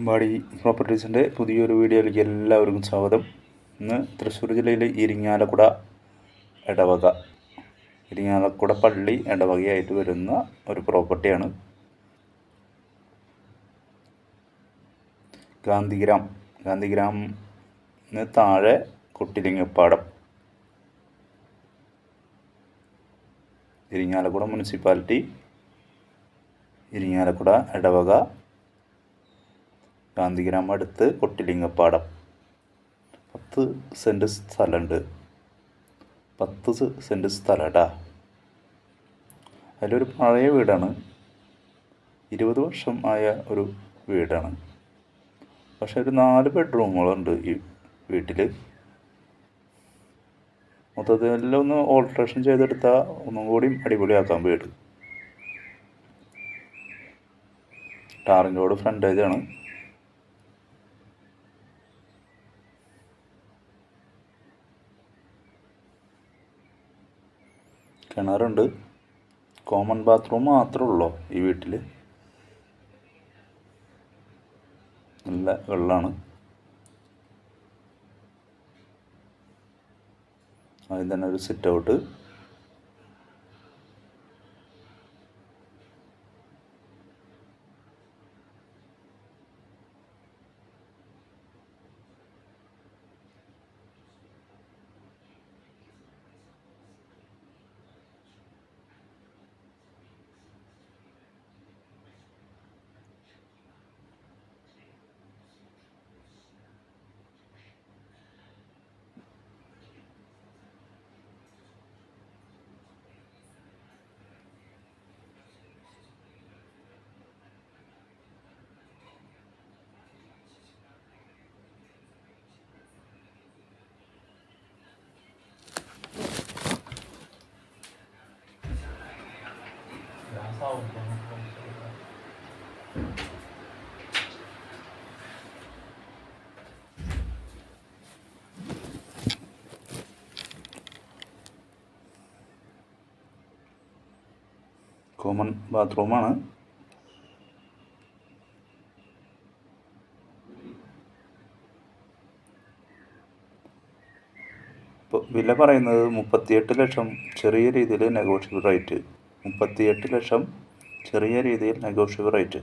അമ്പാടി പ്രോപ്പർട്ടീസിന്റെ പുതിയൊരു വീഡിയോയിലേക്ക് എല്ലാവർക്കും സ്വാഗതം. ഇന്ന് തൃശ്ശൂർ ജില്ലയിലെ ഇരിങ്ങാലക്കുട ഇടവക. ഇരിങ്ങാലക്കുട പള്ളി ഇടവകയായിട്ട് വരുന്ന ഒരു പ്രോപ്പർട്ടിയാണ്. ഗാന്ധിഗ്രാം. ഗാന്ധിഗ്രാമിന് താഴെ കുട്ടിലിങ്ങപ്പാടം ഇരിങ്ങാലക്കുട മുനിസിപ്പാലിറ്റി. ഇരിങ്ങാലക്കുട ഇടവക. ഗാന്ധിഗ്രാം അടുത്ത് കൊട്ടിലിംഗപ്പാടം പത്ത് സെന്റ് സ്ഥലമുണ്ട് പത്ത് സെന്റ് സെന്റ് സ്ഥലം കേട്ടാ അതിലൊരു പഴയ വീടാണ്. ഇരുപത് വർഷം ആയ ഒരു വീടാണ്. പക്ഷെ ഒരു നാല് ബെഡ്റൂമുകളുണ്ട് ഈ വീട്ടിൽ മൊത്തത്തിൽ ഒന്ന് ഓൾട്രേഷൻ ചെയ്തെടുത്താൽ ഒന്നും കൂടി അടിപൊളിയാക്കാൻ വീട് ടാറിന്റെ റോഡ് കിണറുണ്ട്. കോമൺ ബാത്റൂം മാത്രമേ ഉള്ളൂ ഈ വീട്ടിൽ നല്ല വെള്ളമാണ് അതിൽ തന്നെ ഒരു സിറ്റ് ഔട്ട് കോമൺ ബാത്റൂമാണ്. ഇപ്പോൾ വില പറയുന്നത് മുപ്പത്തിയെട്ട് ലക്ഷം ചെറിയ രീതിയിൽ നെഗോഷ്യബിൾ റേറ്റ് മുപ്പത്തിയെട്ട് ലക്ഷം ചെറിയ രീതിയിൽ നെഗോഷ്യബിൾ റേറ്റ്.